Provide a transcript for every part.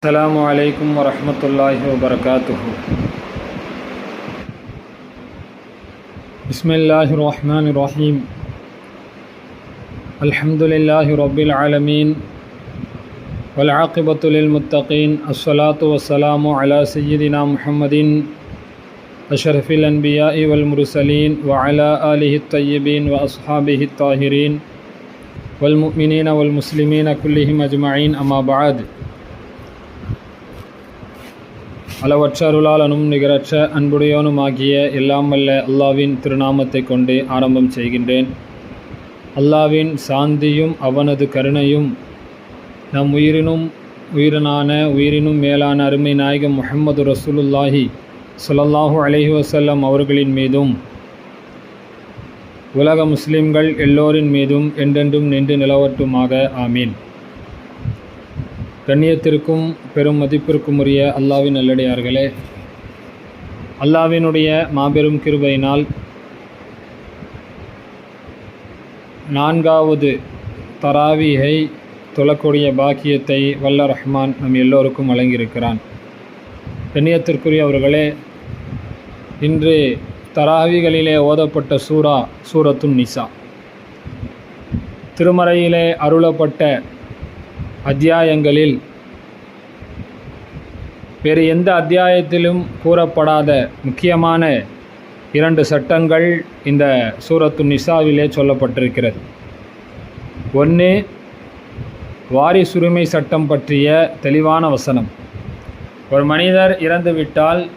السلام عليكم ورحمة الله وبركاته. بسم الله الرحمن الرحيم. الحمد لله رب العالمين والعاقبة للمتقين الصلاة والسلام على سيدنا محمد أشرف الأنبياء والمرسلين وعلى آله الطيبين وأصحابه الطاهرين والمؤمنين والمسلمين كلهم أجمعين أما بعد. அளவற்ற அருளாளனும் நிகரற்ற அன்புடையவனுமாகிய எல்லாம் அல்லாவின் திருநாமத்தை கொண்டு ஆரம்பம் செய்கின்றேன். அல்லாவின் சாந்தியும் அவனது கருணையும் நம் உயிரினும் உயிரினான உயிரினும் மேலான அருமை நாயகம் முஹம்மது ரசூலுல்லாஹி சுலல்லாஹு அலஹி வசல்லம் அவர்களின் மீதும் உலக முஸ்லிம்கள் எல்லோரின் மீதும் என்றென்றும் நின்று நிலவட்டுமாக. ஆமீன். கண்ணியத்திற்கும் பெரும் மதிப்பிற்கும் உரிய அல்லாவின் நல்லடியார்களே அல்லாவினுடைய மாபெரும் கிருபையினால் நான்காவது தராவியை தொழக்கூடிய பாக்கியத்தை வல்ல ரஹ்மான் நம் எல்லோருக்கும் வழங்கியிருக்கிறான். கண்ணியத்திற்குரியவர்களே இன்று தராவிகளிலே ஓதப்பட்ட சூரா சூரத்துன் நிசா. திருமறையிலே அருளப்பட்ட அத்தியாயங்களில் வேறு எந்த அத்தியாயத்திலும் கூறப்படாத முக்கியமான இரண்டு சட்டங்கள் இந்த சூரத்து நிசாவிலே சொல்லப்பட்டிருக்கிறது. ஒன்று வாரிசுரிமை சட்டம் பற்றிய தெளிவான வசனம். ஒரு மனிதர் இறந்துவிட்டால்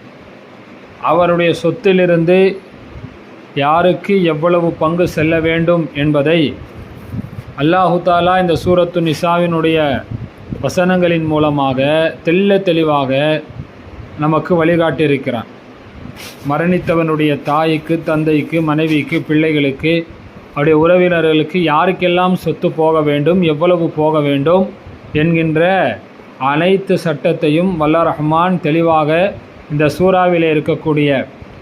அவருடைய சொத்திலிருந்து யாருக்கு எவ்வளவு பங்கு செல்ல வேண்டும் என்பதை அல்லாஹு தாலா இந்த சூரத்து நிசாவினுடைய வசனங்களின் மூலமாக தெல்ல தெளிவாக நமக்கு வழிகாட்டியிருக்கிறான். மரணித்தவனுடைய தாய்க்கு தந்தைக்கு மனைவிக்கு பிள்ளைகளுக்கு அவருடைய உறவினர்களுக்கு யாருக்கெல்லாம் சொத்து போக வேண்டும் எவ்வளவு போக வேண்டும் என்கின்ற அனைத்து சட்டத்தையும் வல்ல ரஹ்மான் தெளிவாக இந்த சூறாவிலே இருக்கக்கூடிய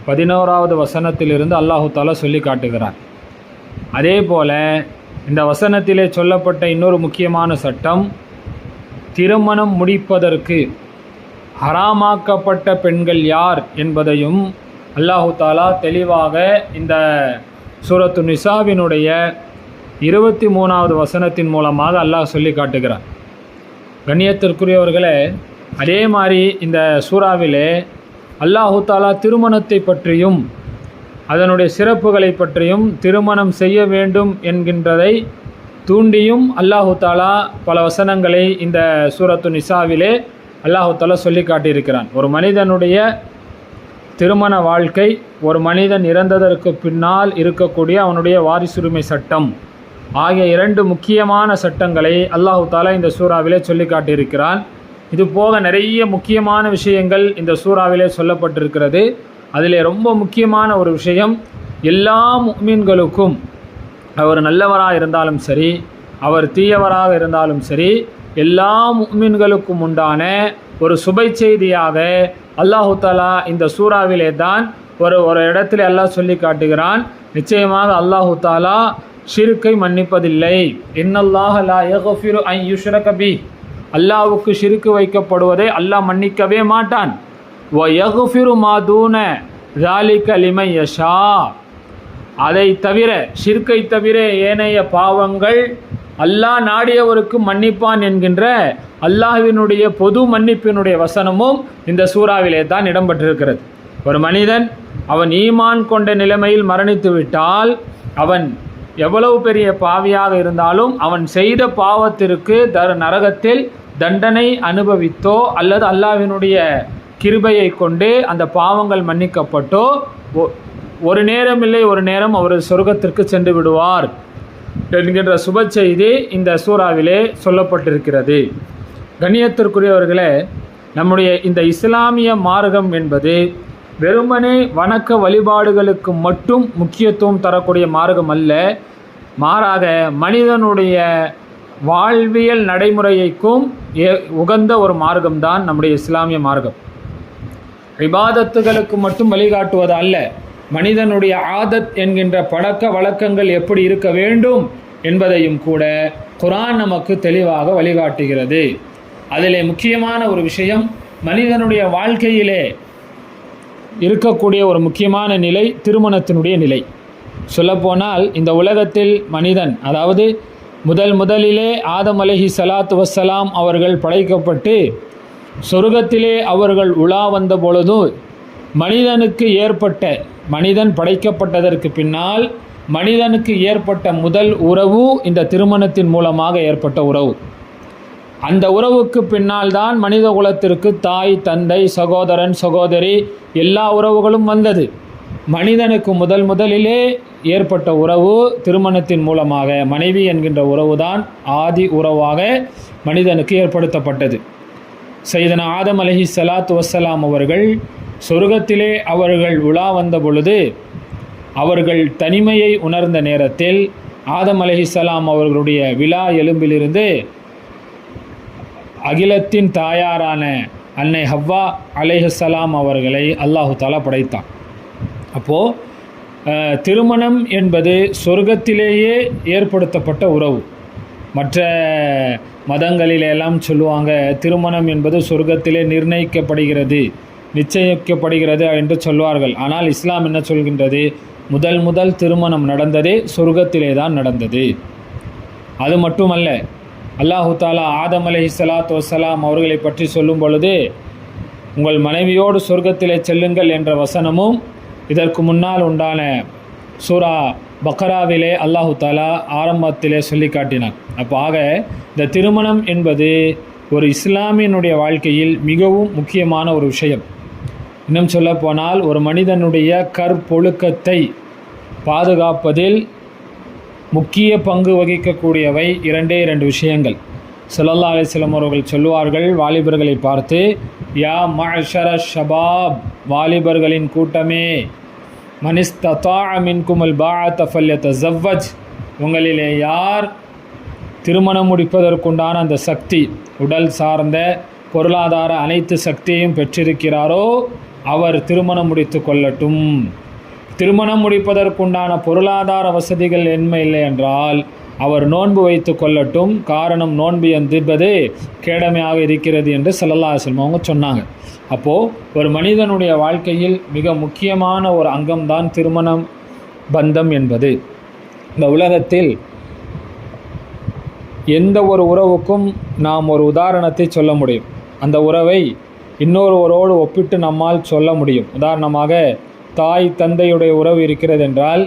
பதினோராவது வசனத்திலிருந்து அல்லாஹு தாலா சொல்லி காட்டுகிறார் அதே போல் இந்த வசனத்திலே சொல்லப்பட்ட இன்னொரு முக்கியமான சட்டம் திருமணம் முடிப்பதற்கு ஹராமாக்கப்பட்ட பெண்கள் யார் என்பதையும் அல்லாஹு தாலா தெளிவாக இந்த சூரத்து நிசாவினுடைய இருபத்தி மூணாவது வசனத்தின் மூலமாக அல்லாஹ் சொல்லி காட்டுகிறார் கண்ணியத்திற்குரியவர்களே அதே மாதிரி இந்த சூறாவிலே அல்லாஹு தாலா திருமணத்தை பற்றியும் அதனுடைய சிறப்புகளை பற்றியும் திருமணம் செய்ய வேண்டும் என்கின்றதை தூண்டியும் அல்லாஹு தாலா பல வசனங்களை இந்த சூரத்து நிசாவிலே அல்லாஹு தாலா சொல்லி காட்டியிருக்கிறான். ஒரு மனிதனுடைய திருமண வாழ்க்கை ஒரு மனிதன் இறந்ததற்கு பின்னால் இருக்கக்கூடிய அவனுடைய வாரிசுரிமை சட்டம் ஆகிய இரண்டு முக்கியமான சட்டங்களை அல்லாஹு தாலா இந்த சூறாவிலே சொல்லி காட்டியிருக்கிறான். இது போக நிறைய முக்கியமான விஷயங்கள் இந்த சூறாவிலே சொல்லப்பட்டிருக்கிறது. அதில் ரொம்ப முக்கியமான ஒரு விஷயம் எல்லா மீன்களுக்கும் அவர் நல்லவராக இருந்தாலும் சரி அவர் தீயவராக இருந்தாலும் சரி எல்லா மீன்களுக்கும் உண்டான ஒரு சுபை செய்தியாக அல்லாஹு தாலா இந்த சூறாவிலே தான் ஒரு ஒரு இடத்துல அல்லாஹ் சொல்லி காட்டுகிறான். நிச்சயமாக அல்லாஹு தாலா ஷிருக்கை மன்னிப்பதில்லை. இன்னல்லாஹ் லா யகஃபிரு ஐ யுஷ்ரகபி ஷிருக்கு வைக்கப்படுவதை அல்லாஹ் மன்னிக்கவே மாட்டான். வ மாதூன ஜாலிக லிமை யஷா அதை தவிர ஷிர்கை தவிர ஏனைய பாவங்கள் அல்லாஹ் நாடியவருக்கு மன்னிப்பான் என்கின்ற அல்லாஹ்வினுடைய பொது மன்னிப்பினுடைய வசனமும் இந்த சூறாவிலே தான் இடம்பெற்றிருக்கிறது. ஒரு மனிதன் அவன் ஈமான் கொண்ட நிலைமையில் மரணித்து விட்டால் அவன் எவ்வளவு பெரிய பாவியாக இருந்தாலும் அவன் செய்த பாவத்திற்கு தர் நரகத்தில் தண்டனை அனுபவித்தோ அல்லது அல்லாவினுடைய கிருபையை கொண்டு அந்த பாவங்கள் மன்னிக்கப்பட்டோ ஒரு நேரம் இல்லை ஒரு நேரம் அவர் சொர்க்கத்திற்கு சென்று விடுவார் என்கின்ற சுப செய்தி இந்த சூறாவிலே சொல்லப்பட்டிருக்கிறது. கண்ணியத்திற்குரியவர்களே நம்முடைய இந்த இஸ்லாமிய மார்க்கம் என்பது வெறுமனே வணக்க வழிபாடுகளுக்கு மட்டும் முக்கியத்துவம் தரக்கூடிய மார்க்கம் அல்ல. மாறாக மனிதனுடைய வாழ்வியல் நடைமுறைக்கும் உகந்த ஒரு மார்க்கம்தான் நம்முடைய இஸ்லாமிய மார்க்கம். விவாதத்துகளுக்கு மட்டும் வழிகாட்டுவது அல்ல. மனிதனுடைய ஆதத் என்கின்ற பழக்க வழக்கங்கள் எப்படி இருக்க வேண்டும் என்பதையும் கூட குரான் நமக்கு தெளிவாக வழிகாட்டுகிறது. அதிலே முக்கியமான ஒரு விஷயம் மனிதனுடைய வாழ்க்கையிலே இருக்கக்கூடிய ஒரு முக்கியமான நிலை திருமணத்தினுடைய நிலை. சொல்லப்போனால் இந்த உலகத்தில் மனிதன் அதாவது முதல் முதலிலே ஆதம் அலஹி சலாத்து வசலாம் அவர்கள் படைக்கப்பட்டு சொர்க்கத்திலே அவர்கள் உலா வந்த பொழுதும் மனிதனுக்கு ஏற்பட்ட மனிதன் படைக்கப்பட்டதற்கு பின்னால் மனிதனுக்கு ஏற்பட்ட முதல் உறவு இந்த திருமணத்தின் மூலமாக ஏற்பட்ட உறவு. அந்த உறவுக்கு பின்னால் தான் மனித குலத்திற்கு தாய் தந்தை சகோதரன் சகோதரி எல்லா உறவுகளும் வந்தது. மனிதனுக்கு முதல் முதலிலே ஏற்பட்ட உறவு திருமணத்தின் மூலமாக மனைவி என்கின்ற உறவுதான் ஆதி உறவாக மனிதனுக்கு ஏற்படுத்தப்பட்டது. சைதன ஆதம் அலஹி சலாத்து வசலாம் அவர்கள் சொர்க்கத்திலே அவர்கள் உலா வந்த பொழுது அவர்கள் தனிமையை உணர்ந்த நேரத்தில் ஆதம் அலஹிசலாம் அவர்களுடைய விழா எலும்பிலிருந்து அகிலத்தின் தாயாரான அன்னை ஹவ்வா அலேஹலாம் அவர்களை அல்லாஹு தாலா படைத்தான். அப்போது திருமணம் என்பது சொர்க்கத்திலேயே ஏற்படுத்தப்பட்ட உறவு. மற்ற மதங்களிலெல்லாம் சொல்லுவாங்க திருமணம் என்பது சொர்க்கத்திலே நிர்ணயிக்கப்படுகிறது நிச்சயிக்கப்படுகிறது என்று சொல்வார்கள். ஆனால் இஸ்லாம் என்ன சொல்கின்றது? முதல் முதல் திருமணம் நடந்ததே சொர்க்கத்திலே தான் நடந்தது. அது மட்டுமல்ல அல்லாஹு தாலா ஆதம் அலி சலாத்து வசலாம் அவர்களை பற்றி சொல்லும் பொழுது உங்கள் மனைவியோடு சொர்க்கத்திலே செல்லுங்கள் என்ற வசனமும் இதற்கு முன்னால் உண்டான சூரா பக்கராவிலே அல்லாஹு தாலா ஆரம்பத்திலே சொல்லி காட்டினான் அப்போ ஆக இந்த திருமணம் என்பது ஒரு இஸ்லாமியனுடைய வாழ்க்கையில் மிகவும் முக்கியமான ஒரு விஷயம். இன்னும் சொல்லப்போனால் ஒரு மனிதனுடைய கற்பொழுக்கத்தை பாதுகாப்பதில் முக்கிய பங்கு வகிக்கக்கூடியவை இரண்டே இரண்டு விஷயங்கள். சல்லல்லா அலிஸ்லம் அவர்கள் சொல்லுவார்கள் வாலிபர்களை பார்த்து யா மஷர ஷபாப் வாலிபர்களின் கூட்டமே மனிஸ்தா மின்குமல் பாத் அஃபல்யத்த ஜவ்வஜ் உங்களிலே யார் திருமணம் முடிப்பதற்குண்டான அந்த சக்தி உடல் சார்ந்த பொருளாதார அனைத்து சக்தியையும் பெற்றிருக்கிறாரோ அவர் திருமணம் முடித்து கொள்ளட்டும். திருமணம் முடிப்பதற்குண்டான பொருளாதார வசதிகள் என்ன இல்லை என்றால் அவர் நோன்பு வைத்து கொள்ளட்டும். காரணம் நோன்பு என்பது கேடமையாக இருக்கிறது என்று சல்லல்லா செல்வம் அவங்க சொன்னாங்க. அப்போது ஒரு மனிதனுடைய வாழ்க்கையில் மிக முக்கியமான ஒரு அங்கம்தான் திருமணம் பந்தம் என்பது. இந்த உலகத்தில் எந்த ஒரு உறவுக்கும் நாம் ஒரு உதாரணத்தை சொல்ல முடியும். அந்த உறவை இன்னொருவரோடு ஒப்பிட்டு நம்மால் சொல்ல முடியும். உதாரணமாக தாய் தந்தையுடைய உறவு இருக்கிறது என்றால்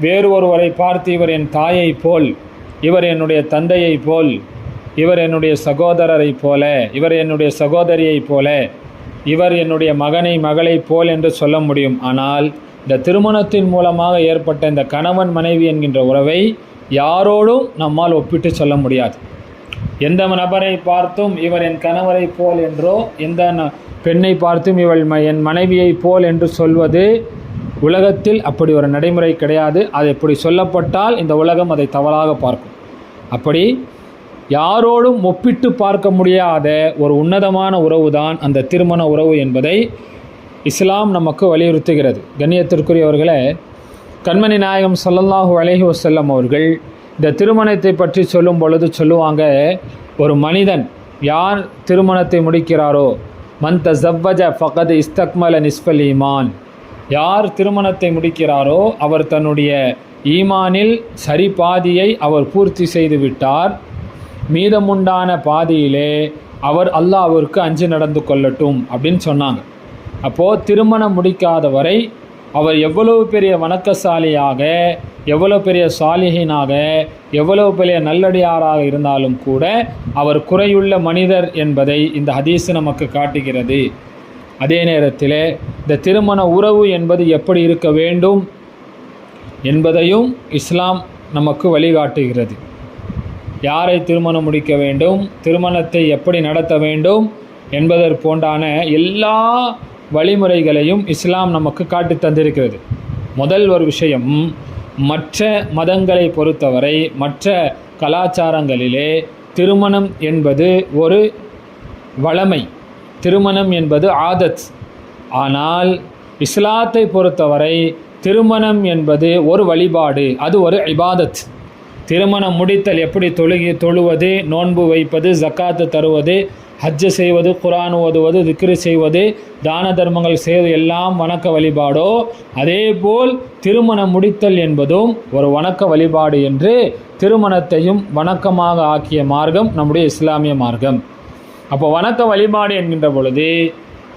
வேறு ஒருவரை பார்த்து இவர் என் தாயை போல் இவர் என்னுடைய தந்தையை போல் இவர் என்னுடைய சகோதரரை போல இவர் என்னுடைய சகோதரியைப் போல இவர் என்னுடைய மகனை மகளைப் போல் என்று சொல்ல முடியும். ஆனால் இந்த திருமணத்தின் மூலமாக ஏற்பட்ட இந்த கணவன் மனைவி என்கின்ற உறவை யாரோடும் நம்மால் ஒப்பிட்டு சொல்ல முடியாது. எந்த நபரை பார்த்தும் இவர் என் கணவரை போல் என்றோ எந்த பெண்ணை பார்த்தும் இவள் என் மனைவியை போல் என்று சொல்வது உலகத்தில் அப்படி ஒரு நடைமுறை கிடையாது. அது எப்படி சொல்லப்பட்டால் இந்த உலகம் அதை தவறாக பார்க்கும். அப்படி யாரோடும் ஒப்பிட்டு பார்க்க முடியாத ஒரு உன்னதமான உறவு தான் அந்த திருமண உறவு என்பதை இஸ்லாம் நமக்கு வலியுறுத்துகிறது. கண்ணியத்திற்குரியவர்களே கண்மணி நாயகம் சல்லல்லாஹு அலஹி வசல்லம் அவர்கள் இந்த திருமணத்தை பற்றி சொல்லும் பொழுது சொல்லுவாங்க ஒரு மனிதன் யார் திருமணத்தை முடிக்கிறாரோ மந்த ஜவ்வஜ ஃபகத் இஸ்தக்மல நிஸ்பல் ஈமான். யார் திருமணத்தை முடிக்கிறாரோ அவர் தன்னுடைய ஈமானில் சரி பாதியை அவர் பூர்த்தி செய்து விட்டார். மீதமுண்டான பாதியிலே அவர் அல்லாவிற்கு அஞ்சு நடந்து கொள்ளட்டும் அப்படின்னு சொன்னாங்க. அப்போது திருமணம் முடிக்காத வரை அவர் எவ்வளவு பெரிய வணக்கசாலியாக எவ்வளோ பெரிய சாலிகினாக எவ்வளவு பெரிய நல்லடியாராக இருந்தாலும் கூட அவர் குறையுள்ள மனிதர் என்பதை இந்த ஹதீஸ் நமக்கு காட்டுகிறது. அதே நேரத்தில் இந்த திருமண உறவு என்பது எப்படி இருக்க வேண்டும் என்பதையும் இஸ்லாம் நமக்கு வழிகாட்டுகிறது. யாரை திருமணம் முடிக்க வேண்டும் திருமணத்தை எப்படி நடத்த வேண்டும் என்பதற்போன்றான எல்லா வழிமுறைகளையும் இஸ்லாம் நமக்கு காட்டி தந்திருக்கிறது. முதல் ஒரு விஷயம் மற்ற மதங்களை பொறுத்தவரை மற்ற கலாச்சாரங்களிலே திருமணம் என்பது ஒரு வளமை. திருமணம் என்பது ஆதத். ஆனால் இஸ்லாத்தை பொறுத்தவரை திருமணம் என்பது ஒரு வழிபாடு அது ஒரு இபாதத். திருமணம் முடித்தல் எப்படி தொழுகி தொழுவது நோன்பு வைப்பது ஜக்காத்து தருவது ஹஜ்ஜு செய்வது குரான் ஓதுவது திக்ரு செய்வது தான தர்மங்கள் செய்வது எல்லாம் வணக்க வழிபாடோ அதேபோல் திருமணம் முடித்தல் என்பதும் ஒரு வணக்க வழிபாடு என்று திருமணத்தையும் வணக்கமாக ஆக்கிய மார்க்கம் நம்முடைய இஸ்லாமிய மார்க்கம். அப்போ வணக்க வழிபாடு என்கின்ற பொழுது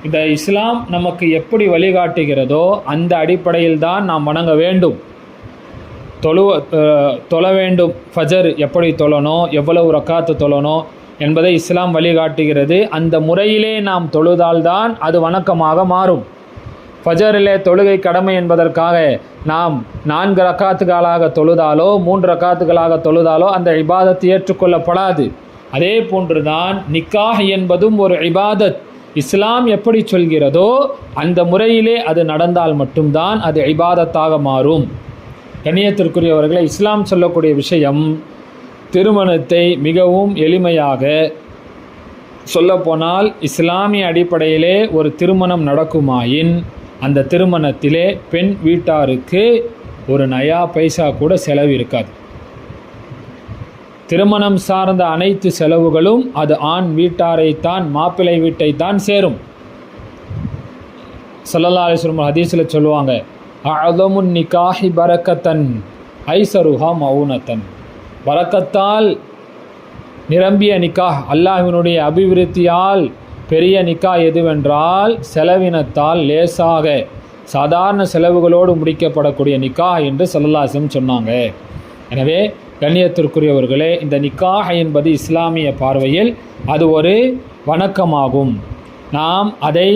இந்த இஸ்லாம் நமக்கு எப்படி வழிகாட்டுகிறதோ அந்த அடிப்படையில் தான் நாம் வணங்க வேண்டும். தொழு தொழ வேண்டும். ஃபஜர் எப்படி தொழணும்? எவ்வளவு ரக்காத்து தொழணும்? என்பதை இஸ்லாம் வழிகாட்டுகிறது. அந்த முறையிலே நாம் தொழுதால்தான் அது வணக்கமாக மாறும். ஃபஜரிலே தொழுகை கடமை என்பதற்காக நாம் நான்கு ரக்காத்துகளாக தொழுதாலோ மூன்று ரக்காத்துகளாக தொழுதாலோ அந்த இபாதத்தை ஏற்றுக்கொள்ளப்படாது. அதே போன்றுதான் நிக்காஹ் என்பதும் ஒரு இபாதத். இஸ்லாம் எப்படி சொல்கிறதோ அந்த முறையிலே அது நடந்தால் மட்டும்தான் அது இபாதத்தாக மாறும். கண்ணியத்திற்குரியவர்களை இஸ்லாம் சொல்லக்கூடிய விஷயம் திருமணத்தை மிகவும் எளிமையாக சொல்லப்போனால் இஸ்லாமிய அடிப்படையிலே ஒரு திருமணம் நடக்குமாயின் அந்த திருமணத்திலே பெண் வீட்டாருக்கு ஒரு நயா பைசா கூட செலவு இருக்காது. திருமணம் சார்ந்த அனைத்து செலவுகளும் அது ஆண் வீட்டாரைத்தான் மாப்பிள்ளை வீட்டைத்தான் சேரும். சல்லல்லா அலிஸ்லம் ஹதீஸில் சொல்லுவாங்க அழதமுன் நிகாஹி பரக்கத்தன் ஐசருஹா மௌனத்தன் பரக்கத்தால் நிரம்பிய நிக்காஹ் அல்லாஹினுடைய அபிவிருத்தியால் பெரிய நிக்கா எதுவென்றால் செலவினத்தால் லேசாக சாதாரண செலவுகளோடு முடிக்கப்படக்கூடிய நிக்கா என்று சல்லல்லாசம் சொன்னாங்க. எனவே கண்ணியத்திற்குரியவர்களே இந்த நிக்காஹ் என்பது இஸ்லாமிய பார்வையில் அது ஒரு வணக்கமாகும். நாம் அதை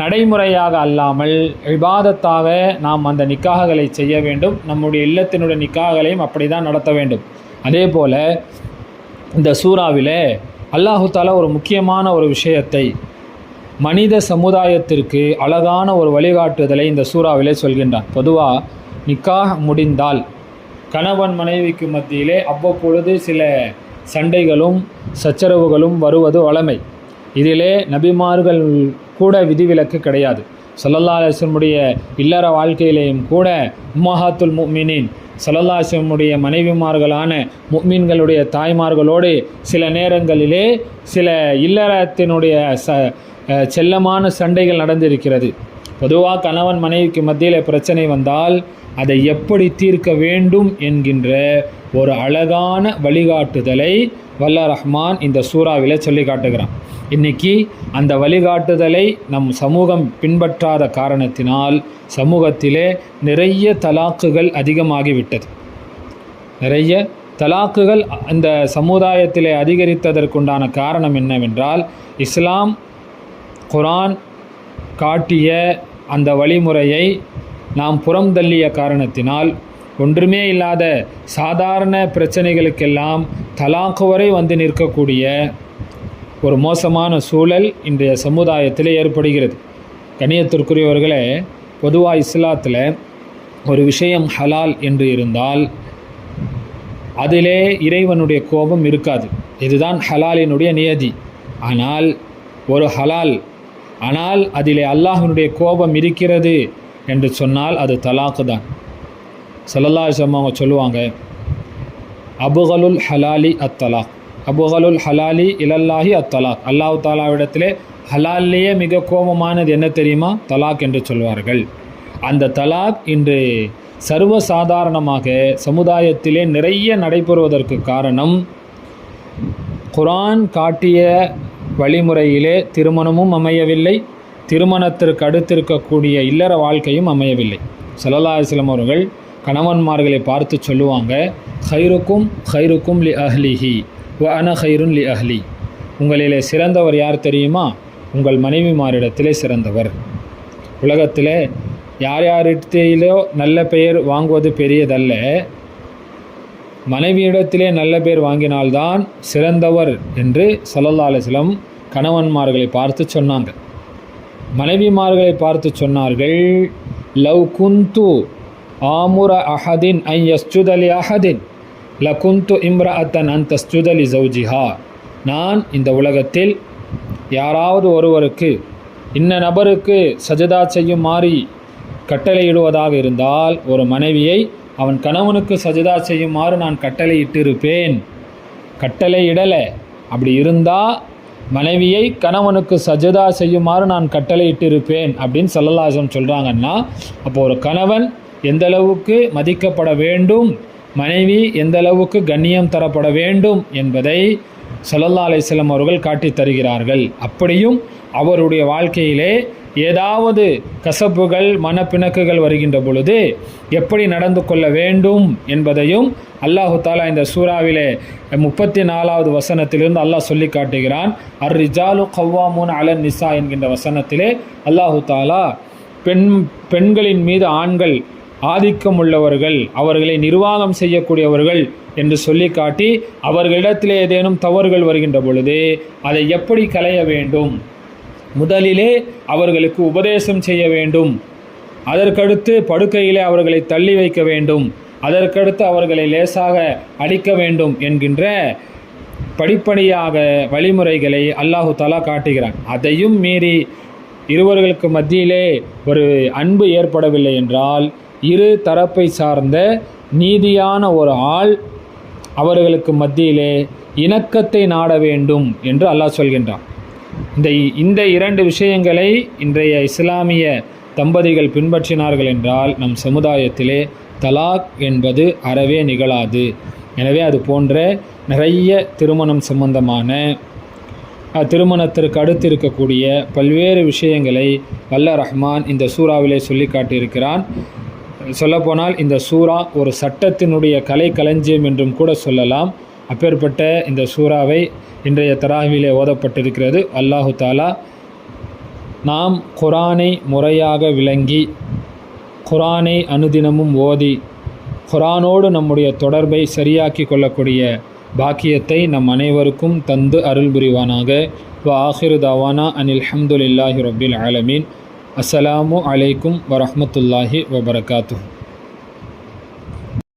நடைமுறையாக அல்லாமல் விவாதத்தாக நாம் அந்த நிக்காககளை செய்ய வேண்டும். நம்முடைய இல்லத்தினுடைய நிக்காகளையும் அப்படி தான் நடத்த வேண்டும். அதே போல் இந்த சூறாவிலே அல்லாஹுத்தாலா ஒரு முக்கியமான ஒரு விஷயத்தை மனித சமுதாயத்திற்கு அழகான ஒரு வழிகாட்டுதலை இந்த சூறாவிலே சொல்கின்றான். பொதுவாக நிக்காக முடிந்தால் கணவன் மனைவிக்கு மத்தியிலே அவ்வப்பொழுது சில சண்டைகளும் சச்சரவுகளும் வருவது வளமை இதிலே நபிமார்கள் கூட விதிவிலக்கு கிடையாது. சல்லல்லா அலிஸ்லமுடைய இல்லற வாழ்க்கையிலேயும் கூட உம்மஹாத்துல் முக்மினின் சல்லல்லா மனைவிமார்களான முக்மீன்களுடைய தாய்மார்களோடு சில நேரங்களிலே சில இல்லறத்தினுடைய ச செல்லமான சண்டைகள் நடந்திருக்கிறது. பொதுவாக கணவன் மனைவிக்கு மத்தியில் பிரச்சனை வந்தால் அதை எப்படி தீர்க்க வேண்டும் என்கின்ற ஒரு அழகான வழிகாட்டுதலை வல்ல ரஹ்மான் இந்த சூறாவில் சொல்லி காட்டுகிறான். இன்னைக்கு அந்த வழிகாட்டுதலை நம் சமூகம் பின்பற்றாத காரணத்தினால் சமூகத்திலே நிறைய தலாக்குகள் அதிகமாகிவிட்டது. நிறைய தலாக்குகள் அந்த சமுதாயத்திலே அதிகரித்ததற்குண்டான காரணம் என்னவென்றால் இஸ்லாம் குரான் காட்டிய அந்த வழிமுறையை நாம் புறம் தள்ளிய காரணத்தினால் ஒன்றுமே இல்லாத சாதாரண பிரச்சனைகளுக்கெல்லாம் தலாக்கு வரை வந்து நிற்கக்கூடிய ஒரு மோசமான சூழல் இன்றைய சமுதாயத்தில் ஏற்படுகிறது. கணியத்திற்குரியவர்களே பொதுவாக இஸ்லாத்தில் ஒரு விஷயம் ஹலால் என்று இருந்தால் அதிலே இறைவனுடைய கோபம் இருக்காது. இதுதான் ஹலாலினுடைய நியதி. ஆனால் ஒரு ஹலால் ஆனால் அதிலே அல்லாஹினுடைய கோபம் இருக்கிறது என்று சொன்னால் அது தலாக்கு தான். சல்லல்லாஹம் அவங்க சொல்லுவாங்க அபுகலுல் ஹலாலி அத்தலாக் அபுகலுல் ஹலாலி இலல்லாஹி அத்தலாக் அல்லாஹ் தாலாவிடத்திலே ஹலால்லையே மிக கோபமானது என்ன தெரியுமா? தலாக் என்று சொல்வார்கள். அந்த தலாக் இன்று சர்வசாதாரணமாக சமுதாயத்திலே நிறைய நடைபெறுவதற்கு காரணம் குரான் காட்டிய வழிமுறையிலே திருமணமும் அமையவில்லை. திருமணத்திற்கு அடுத்திருக்கக்கூடிய இல்லற வாழ்க்கையும் அமையவில்லை. சல்லல்லா அலிஸ்லம் அவர்கள் கணவன்மார்களை பார்த்து சொல்லுவாங்க ஹைருக்கும் ஹைருக்கும் லி அஹ்லிஹி வ அன ஹைருன் லி அஹ்லி. உங்களிலே சிறந்தவர் யார் தெரியுமா? உங்கள் மனைவிமாரிடத்திலே சிறந்தவர். உலகத்தில் யார் யாரிடத்திலோ நல்ல பெயர் வாங்குவது பெரியதல்ல. மனைவியிடத்திலே நல்ல பேர் வாங்கினால்தான் சிறந்தவர் என்று சல்லல்லா கணவன்மார்களை பார்த்து சொன்னாங்க. மனைவிமார்களை பார்த்து சொன்னார்கள் லவ் குந்து ஆமுர அஹதின் ஐ யஸ்ஜுதலி அஹதின் ல குந்து இம்ர அத்தன் அந்த தஸ்ஜுதலி ஜவுஜிஹா நான் இந்த உலகத்தில் யாராவது ஒருவருக்கு இன்ன நபருக்கு சஜதா செய்யுமாறி கட்டளையிடுவதாக இருந்தால் ஒரு மனைவியை அவன் கணவனுக்கு சஜதா செய்யுமாறு நான் கட்டளையிட்டிருப்பேன். கட்டளை இடலை அப்படி இருந்தால் மனைவியை கணவனுக்கு சஜதா செய்யுமாறு நான் கட்டளையிட்டிருப்பேன் அப்படின்னு சல்லல்லாசம் சொல்கிறாங்கன்னா அப்போ ஒரு கணவன் எந்த அளவுக்கு மதிக்கப்பட வேண்டும் மனைவி எந்த அளவுக்கு கண்ணியம் தரப்பட வேண்டும் என்பதை சல்லல்லா அலிஸ்லம் அவர்கள் காட்டித் தருகிறார்கள் அப்படியும் அவருடைய வாழ்க்கையிலே ஏதாவது கசப்புகள் மனப்பிணக்குகள் வருகின்ற பொழுது எப்படி நடந்து கொள்ள வேண்டும் என்பதையும் அல்லாஹு தாலா இந்த சூறாவிலே முப்பத்தி நாலாவது வசனத்திலிருந்து அல்லாஹ் சொல்லி காட்டுகிறான். அர் ரிஜாலு கவ்வாமூன் அலன் நிசா என்கின்ற வசனத்திலே அல்லாஹு தாலா பெண் பெண்களின் மீது ஆண்கள் ஆதிக்கம் உள்ளவர்கள் அவர்களை நிர்வாகம் செய்யக்கூடியவர்கள் என்று சொல்லி காட்டி அவர்களிடத்திலே ஏதேனும் தவறுகள் வருகின்ற பொழுது அதை எப்படி களைய வேண்டும்? முதலிலே அவர்களுக்கு உபதேசம் செய்ய வேண்டும். அதற்கடுத்து படுக்கையிலே அவர்களை தள்ளி வைக்க வேண்டும். அதற்கடுத்து அவர்களை லேசாக அடிக்க வேண்டும் என்கின்ற படிப்படியாக வழிமுறைகளை அல்லாஹு தலா காட்டுகிறான். அதையும் மீறி இருவர்களுக்கு மத்தியிலே ஒரு அன்பு ஏற்படவில்லை என்றால் இரு தரப்பை சார்ந்த நீதியான ஒரு ஆள் அவர்களுக்கு மத்தியிலே இணக்கத்தை நாட வேண்டும் என்று அல்லாஹ் சொல்கின்றான். இந்த இந்த இரண்டு விஷயங்களை இன்றைய இஸ்லாமிய தம்பதிகள் பின்பற்றினார்கள் என்றால் நம் சமுதாயத்திலே தலாக் என்பது அறவே நிகழாது. எனவே அது போன்ற நிறைய திருமணம் சம்பந்தமான திருமணத்திற்கு அடுத்து இருக்கக்கூடிய பல்வேறு விஷயங்களை வல்ல ரஹ்மான் இந்த சூறாவிலே சொல்லி காட்டியிருக்கிறான் சொல்லப்போனால் இந்த சூறா ஒரு சட்டத்தினுடைய கலை களஞ்சியம் என்றும் கூட சொல்லலாம். அப்பேற்பட்ட இந்த சூறாவை இன்றைய தராவிலே ஓதப்பட்டிருக்கிறது. அல்லாஹு தாலா நாம் குரானை முறையாக விளங்கி குரானை அனுதினமும் ஓதி குரானோடு நம்முடைய தொடர்பை சரியாக்கி கொள்ளக்கூடிய பாக்கியத்தை நம் அனைவருக்கும் தந்து அருள் புரிவானாக. வ ஆஹிரு தவானா அனில் ஹம்துலில்லாஹி ரபில் ஆலமீன். அஸ்ஸலாமு அலைக்கும் வரமத்துல்லாஹி வபரகாத்து